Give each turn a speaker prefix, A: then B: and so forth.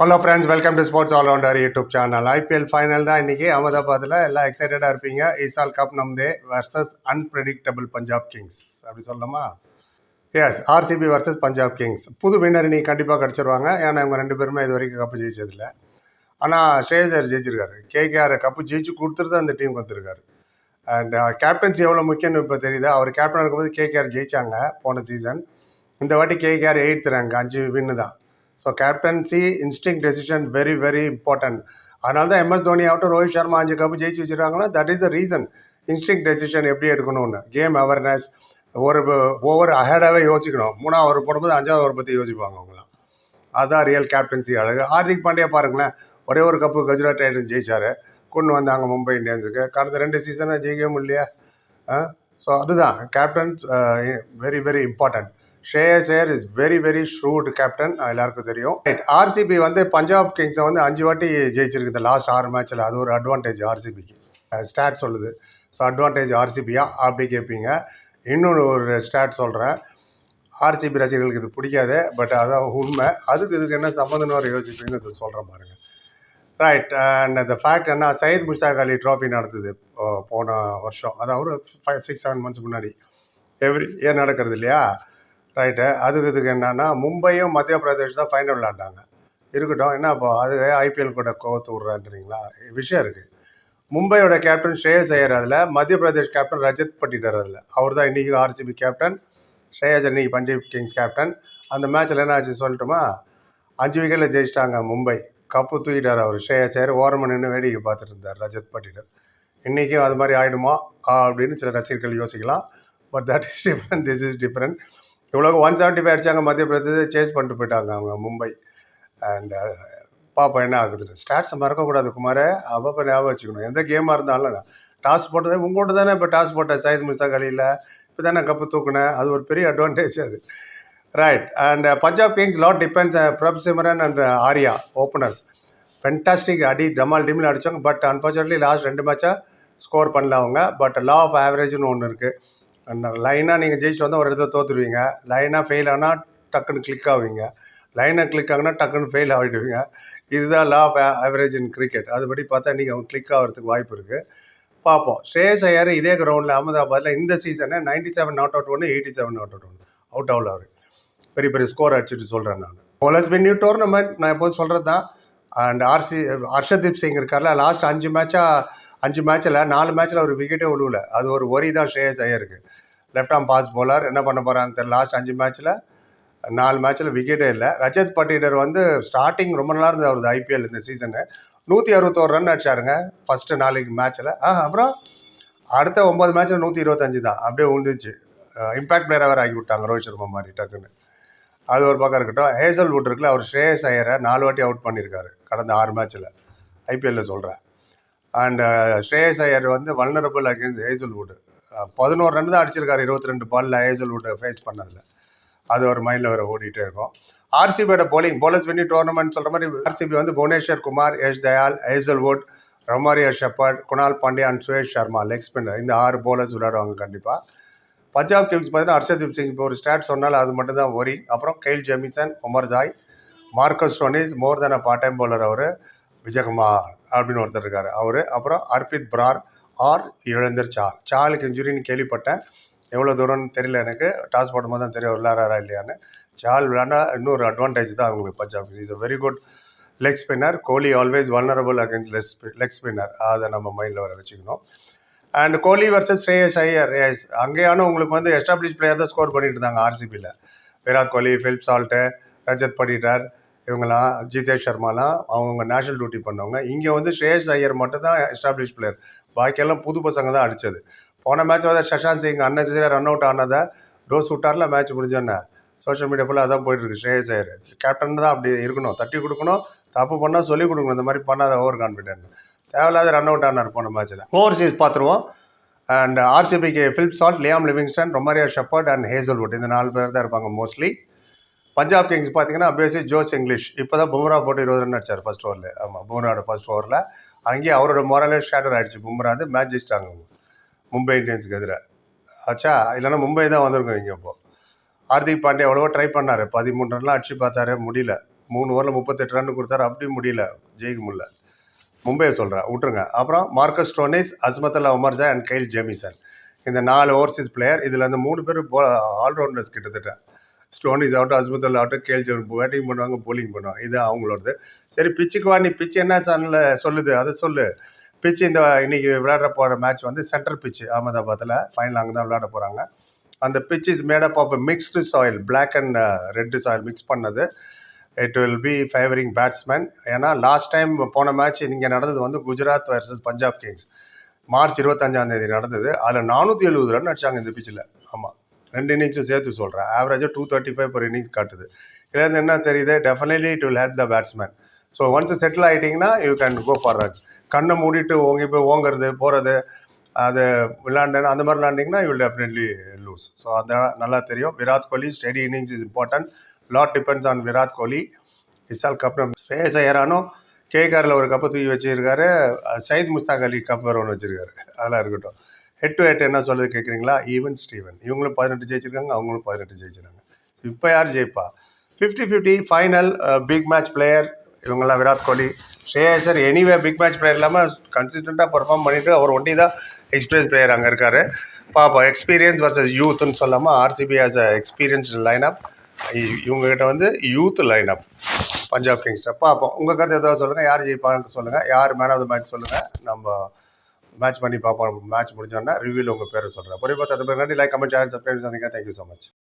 A: Hello friends welcome to sports allrounder YouTube channel IPL final தான் இன்னைக்கு. அகமதாபாத்தில் எல்லாம் எக்ஸைட்டடாக இருப்பீங்க. ஈசால் கப் நம்தே வர்சஸ் அன்பிரடிக்டபிள் பஞ்சாப் கிங்ஸ் அப்படி சொல்லலாமா yes RCB versus Punjab Kings புது வின்னர் இன்னைக்கு கண்டிப்பாக கிடச்சிருவாங்க. ஏன்னா இவங்க ரெண்டு பேருமே இது வரைக்கும் கப்பு ஜெயிச்சதில்ல. ஆனால் ஸ்ரேயசர் ஜெயிச்சிருக்காரு. கேகேஆர் கப்பு ஜெயிச்சு கொடுத்துட்டு தான் அந்த டீம் வந்திருக்காரு. அண்ட் கேப்டன்சி எவ்வளோ முக்கியம்னு இப்போ தெரியுது. அவர் கேப்டன் இருக்கும்போது கேகேஆர் ஜெயிச்சாங்க போன சீசன் இந்த வாட்டி கேகேஆர் எயித் ரேங்க் அஞ்சு வின்னு தான். So captaincy instinct decision very very important அதனால தான் எம்எஸ் தோனி ஆகட்டும் ரோஹித் சர்மா அஞ்சு கப்பு ஜெயிச்சு வச்சுருக்காங்கன்னா that is the reason instinct decision எப்படி எடுக்கணும்னு. கேம் அவேர்னஸ் ஒரு ஒவ்வொரு அஹேடாகவே யோசிக்கணும். மூணாவது ஒரு போடும்போது அஞ்சாவது ஒரு பற்றி யோசிப்பாங்க அவங்களாம் அதுதான் ரியல் கேப்டன்சி அழகு. ஹார்திக் பாண்டியா பாருங்களேன். ஒரே ஒரு கப்பு குஜராத் டைட்டன்ஸ் ஜெயிச்சார். கொண்டு வந்தாங்க மும்பை இந்தியன்ஸுக்கு. கடந்த ரெண்டு சீசனாக ஜெயிக்கவும் இல்லையா ஸோ அதுதான். Captain very very important ஷேயஸ் Iyer is very very shrewd captain எல்லாருக்கும் தெரியும். ஆர்சிபி வந்து பஞ்சாப் கிங்ஸை வந்து அஞ்சு வாட்டி ஜெயிச்சிருக்கு. இந்த லாஸ்ட் ஆறு மேட்ச்சில் அது ஒரு அட்வான்டேஜ் ஆர்சிபிக்கு ஸ்டாட் சொல்லுது. ஸோ அட்வான்டேஜ் ஆர்சிபியா அப்படி கேட்பீங்க இன்னொரு ஒரு ஸ்டாட் சொல்கிறேன் ஆர்சிபி ரசிகர்களுக்கு இது பிடிக்காது. பட் அதான் உண்மை. அதுக்கு இதுக்கு என்ன சம்மந்தம்னு ஒரு யோசிப்பீங்கன்னு இது சொல்கிறேன் பாருங்க. ரைட் அண்ட் அந்த ஃபேக்ட் என்ன? சயித் முஸ்தாக் அலி ட்ராஃபி நடத்துது. போன வருஷம். அதாவது ஒரு ஃபைவ் சிக்ஸ் செவன் மந்த்ஸ் முன்னாடி. எவ்ரி இயர் நடக்கிறது இல்லையா? ரைட்டு. அதுக்கு இதுக்கு என்னன்னா மும்பையும் மத்திய பிரதேஷ் தான் ஃபைனல் விளாண்டாங்க இருக்கட்டும் என்ன இப்போ அது ஐபிஎல் கூட கோவத்து விட்றான்றீங்களா? விஷயம் இருக்குது மும்பையோட கேப்டன் ஸ்ரேயஸ் ஐயர் அதில் மத்திய பிரதேஷ் கேப்டன் ரஜத் பட்டிட்டர் அதில். அவர் தான் இன்றைக்கி ஆர்சிபி கேப்டன் ஸ்ரேயஸ் இன்னைக்கு பஞ்சாப் கிங்ஸ் கேப்டன் அந்த மேட்ச்சில் என்ன ஆச்சு சொல்லட்டுமா? அஞ்சு விக்கெட்டில் ஜெயிச்சிட்டாங்க மும்பை. கப்பு தூக்கிட்டார் அவர். ஸ்ரேயஸ் ஐயர் ஓரமாக நின்று வேடிக்கை பார்த்துட்டு இருந்தார் ரஜத் பட்டிடர் இன்றைக்கும் அது மாதிரி ஆகிடுமா அப்படின்னு சில ரசிகர்கள் யோசிக்கலாம். But that is different this is different இவ்வளோ ஒன் செவன்ட்டி ஃபைவ் அடிச்சாங்க மத்திய பிரதேச சேஸ் பண்ணிட்டு போயிட்டாங்க அவங்க மும்பை. அண்ட் uh, பாப்பா என்ன ஆகுதுன்னு ஸ்டாட்ஸை மறக்கக்கூடாது குமாரே. அப்பப்போ ஞாபகம் வச்சுக்கணும். எந்த கேமாக இருந்தாலும் டாஸ் போட்டதே உங்கள்கிட்ட தானே இப்போ டாஸ் போட்டேன் சயித் முஸ்தாக் கலியில் இப்போ தானே கப்பு தூக்குனேன் அது ஒரு பெரிய அட்வான்டேஜ் அது. Right and Punjab Kings lot depends Prabhsimran and Arya openers fantastic அடி டமால் டீமில் அடித்தாங்க பட் அன்ஃபார்ச்சுனேட்லி லாஸ்ட் ரெண்டு மேட்சாக ஸ்கோர் பண்ணல அவங்க. பட் லா ஆஃப் ஆவரேஜ்னு ஒன்று இருக்குது லைனாக நீங்கள் ஜெயிச்சுட்டு வந்தால் ஒரு இடத்துல தோற்றுடுவீங்க லைனாக ஃபெயில் ஆனால் டக்குன்னு கிளிக் ஆவீங்க. லைனாக கிளிக் ஆகுனா டக்குன்னு ஃபெயில் ஆகிடுவீங்க இதுதான் law of average in cricket அதுபடி பார்த்தா நீங்கள் அவங்க கிளிக் ஆகிறதுக்கு வாய்ப்பு இருக்குது பார்ப்போம். ஸ்ரேஸ் ஐயர் இதே கிரவுண்டில் அகமதாபாத்தில் இந்த சீசனை நைன்டி செவன் நாட் அவுட் ஒன்று எயிட்டி செவன் நாட் அவுட் ஒன்று அவுட் ஆகல அவர். பெரிய பெரிய ஸ்கோர் அடிச்சுட்டு சொல்கிறேன் நான். போலஸ் வென் நியூ டோர்னமெண்ட் நான் எப்போதும் சொல்கிறது தான் அண்ட் ஆர்சி ஹர்ஷதீப் சிங் இருக்கார்ல லாஸ்ட் அஞ்சு மேட்சாக அஞ்சு மேட்ச்சில் நாலு மேட்ச்சில் ஒரு விக்கெட்டே விழுவல. அது ஒரு ஒரி தான் ஸ்ரேயஸ் ஐயருக்கு லெஃப்ட் ஆம் பாஸ் போலர் என்ன பண்ண போகிறான்னு தெரியல. லாஸ்ட் அஞ்சு மேட்ச்சில் நாலு மேட்ச்சில் விக்கெட்டே இல்லை. ரஜத் பட்டிடர் வந்து ஸ்டார்டிங் ரொம்ப நல்லா இருந்தது அவரது ஐபிஎல் இந்த சீசனு நூற்றி அறுபத்தோரு ரன் அடிச்சாருங்க. ஃபஸ்ட்டு நாளைக்கு மேட்ச்சில் ஆ அப்புறம் அடுத்த ஒம்பது மேட்ச்சில் நூற்றி இருபத்தஞ்சு தான். அப்படியே உழுந்துச்சு. இம்பாக்ட் பிளேயராக வேறு ஆக்கி விட்டாங்க. ரோஹித் சர்மா மாதிரி டக்குன்னு. அது ஒரு பக்கம் இருக்கட்டும். ஹேசல் வுட் இருக்குல்ல அவர் ஸ்ரேயஸ் ஐயரை நாலு வாட்டி அவுட் பண்ணியிருக்காரு கடந்த ஆறு மேட்ச்சில் ஐபிஎல்லில் சொல்கிறேன் அண்ட் ஸ்ரேயஸ் ஐயர் வந்து வல்னரபிள் அகேன்ஸ்ட் ஹேசல் வுட் பதினோரு ரன் தான் அடிச்சிருக்காரு. இருபத்தி ரெண்டு பாலில் ஹேசல் ஃபேஸ் பண்ணதில். அது ஒரு மைண்டில் வர ஓடிட்டே இருக்கும். ஆர்சிபியோட போலிங் போலர்ஸ் வெண்ணி டோர்னமெண்ட் சொல்கிற மாதிரி ஆர்சிபி வந்து Bhuvneshwar Kumar Yash Dayal Hazlewood Romario Shepherd Krunal Pandya and Suresh Sharma leg spinner இந்த ஆறு போலர்ஸ் விளையாடுவாங்க கண்டிப்பாக பஞ்சாப் கிங்ஸ் பார்த்தீங்கன்னா ஹர்ஷதீப் சிங் இப்போ ஒரு ஸ்டாட் சொன்னால் அது மட்டும் தான் ஒரி அப்புறம் Kyle Jamieson Omarzai Marcus Stoinis more than a part time bowler அவர். விஜயகுமார் அப்படின்னு ஒருத்தர் இருக்கார் அவர். அப்புறம் அர்பித் பிரார் ஆர் இழந்தர் சால் சாலுக்கு இன்ஜுரின்னு கேள்விப்பட்டேன். எவ்வளோ தூரம்னு தெரியல எனக்கு. டாஸ் போடும்போது தான் தெரியும் விளையாடுறா இல்லையான்னு. சால் விளாண்டா இன்னொரு அட்வான்டேஜ் தான் அவங்களுக்கு Punjab is a very good leg spinner Kohli always vulnerable against less leg spinner அதை நம்ம மைண்டில் வர வச்சுக்கணும். And Kohli versus Shreyas Iyer. Yes அங்கேயான உங்களுக்கு வந்து எஸ்டாப்ளிஷ் பிளேயர் தான் ஸ்கோர் பண்ணிட்டு இருந்தாங்க ஆர்சிபியில் விராட் கோலி ஃபிலிப் சால்ட்டு ரஜத் படிட்டர் இவங்களாம் ஜிதேஷ் சர்மாலாம் அவங்க நேஷனல் டியூட்டி பண்ணவங்க. இங்கே வந்து ஸ்ரேயஸ் ஐயர் மட்டும் தான் எஸ்டாப்ளிஷ் பிளேயர் பாக்கியெல்லாம் புது பசங்க தான் அடித்தது போன மேட்ச் வந்து சஷாந்த் சிங் அன்னெசரியாக ரன் அவுட் ஆனதை டோஸ் விட்டார்ல மேட்ச் முடிஞ்சோன்னே சோஷியல் மீடியா ஃபுல்லாக அதான் போயிட்டு இருக்கு ஸ்ரேயஸ் ஐயர். கேப்டன் தான் அப்படி இருக்கணும். தட்டி கொடுக்கணும் தப்பு பண்ணால் சொல்லிக் கொடுக்கணும். இந்த மாதிரி பண்ணாத ஓவர் கான்ஃபிடென்ட் தேவையில்லாத ரன் அவுட் ஆனார் போன மேட்ச்சில் ஓவர்சீஸ் பார்த்துருவோம். And ஆர்சிபிக்கு Phil Salt Liam Livingstone Romario Shepherd and Hazlewood இந்த நாலு பேர் தான் இருப்பாங்க மோஸ்ட்லி பஞ்சாப் கிங்ஸ் பார்த்தீங்கன்னா அபியஸ்லி ஜோஸ் இங்கிலீஷ். இப்போ தான் பும்ரா போட்டு இருபது ரன் அடிச்சார் ஃபர்ஸ்ட் ஓவரில் ஆமாம் பும்ராவோட ஃபர்ஸ்ட் ஓவரில் அங்கேயே அவரோட மொரலே ஷேட்டர் ஆகிடுச்சு பும்ரா வந்து மேட்ச் ஜெயிச்சிட்டாங்க மும்பை இந்தியன்ஸுக்கு எதிராக ஆச்சா இல்லைன்னா மும்பை தான் வந்திருக்கோம் இங்கே இப்போது ஹார்திக் பாண்டியா எவ்வளவோ ட்ரை பண்ணார். பதிமூணு ரன்லாம் அடிச்சு பார்த்தாரு. முடியல. மூணு ஓவரில் முப்பத்தெட்டு ரன் கொடுத்தாரு. அப்படியும் முடியல. ஜெயிக்க முடியல. மும்பையை சொல்கிறேன் விட்ருங்க அப்புறம் Marcus Stoinis Azmatullah Omarzai and Kyle Jamieson. இந்த நாலு ஓவர்சீஸ் பிளேயர் இதில் அந்த மூணு பேர் போ ஆல்ரவுண்டர்ஸ் கிட்டத்தட்ட. ஸ்டோனிஸ் ஆகட்டும் அஸ்மத்துல்லா ஆகட்டும் கேல் ஜெம் பேட்டிங் பண்ணுவாங்க போலிங் பண்ணுவாங்க. இது அவங்களோடது. சரி பிச்சுக்கு வா நீ பிச்சு என்ன சேனலில் சொல்லுது அதை சொல்லு. பிச்சு இந்த இன்னைக்கு விளையாட போகிற மேட்ச் வந்து சென்டர் பிச்சு அகமதாபாத்தில் ஃபைனல் அங்கே தான் விளையாட போகிறாங்க அந்த pitch is made up of mixed soil black and red soil mix பண்ணது. It will be favouring batsman ஏன்னா லாஸ்ட் டைம் போன மேட்ச் இங்கே நடந்தது வந்து Gujarat versus Punjab Kings March இருபத்தஞ்சாம் தேதி நடந்தது. அதில் நானூற்றி எழுபது ரன் அடிச்சாங்க இந்த பிச்சில் ஆமாம் ரெண்டு இன்னிங்ஸும் சேர்த்து சொல்கிறேன் ஆவரேஜாக two thirty five per innings காட்டுது. இதுலேருந்து என்ன தெரியுது? Definitely it will help the batsman so once settle ஆகிட்டிங்கன்னா you can go for runs கண்ணை மூடிட்டு ஓங்கி போய் ஓங்குறது போகிறது அது விளாண்டேன்னு அந்த மாதிரி விளாண்டிங்கன்னா you will definitely lose so அந்த நல்லா தெரியும். Virat Kohli steady innings is important lot depends on Virat Kohli. இசால் cup Shreyas ஐயரானும் கேகாரில் ஒரு கப்பை தூக்கி வச்சிருக்காரு. சயித் முஸ்தாக் அலி கப் வேறு ஒன்று வச்சுருக்காரு. அதெல்லாம் இருக்கட்டும். ஹெட் டு ஹெட் என்ன சொல்லுது கேட்குறீங்களா ஈவன் ஸ்டீவன் இவங்களும் பதினெட்டு ஜெயிச்சிருக்காங்க அவங்களும் பதினெட்டு ஜெயிச்சிருக்காங்க. இப்போ யார் ஜெயிப்பா? Fifty fifty final big match player இவங்கெல்லாம் விராட் கோலி. ஸ்ரேயசர் எனிவே பிக் மேட்ச் பிளேயர் இல்லாமல் கன்சிஸ்டண்ட்டாக பர்ஃபார்ம் பண்ணிட்டு அவர் ஒண்டி தான் எக்ஸ்பீரியன்ஸ் பிளேயர் அங்கே இருக்கார். பாப்பா எக்ஸ்பீரியன்ஸ் வர்சஸ் யூத்னு சொல்லாமல் RCB as a experience lineup இவங்ககிட்ட வந்து யூத் லைனப் பஞ்சாப் கிங்ஸ்டர் பார்ப்போம் உங்கள் கருத்து ஏதாவது சொல்லுங்கள் யார் ஜெயிப்பான்னு சொல்லுங்கள் யார் மேன் ஆஃப் த மேட்ச் சொல்லுங்கள் நம்ம மேட்ச் பண்ணி பார்ப்போம். மேட்ச் முடிஞ்சோன்னா ரிவ்யூவில் உங்கள் பேரை சொல்கிறேன் பொறிப்பா தத்து நன்றி. லைக் கமெண்ட் சேனல் சப்ஸ்கிரைப் சந்திங்க தேங்க்யூ ஸோ மச்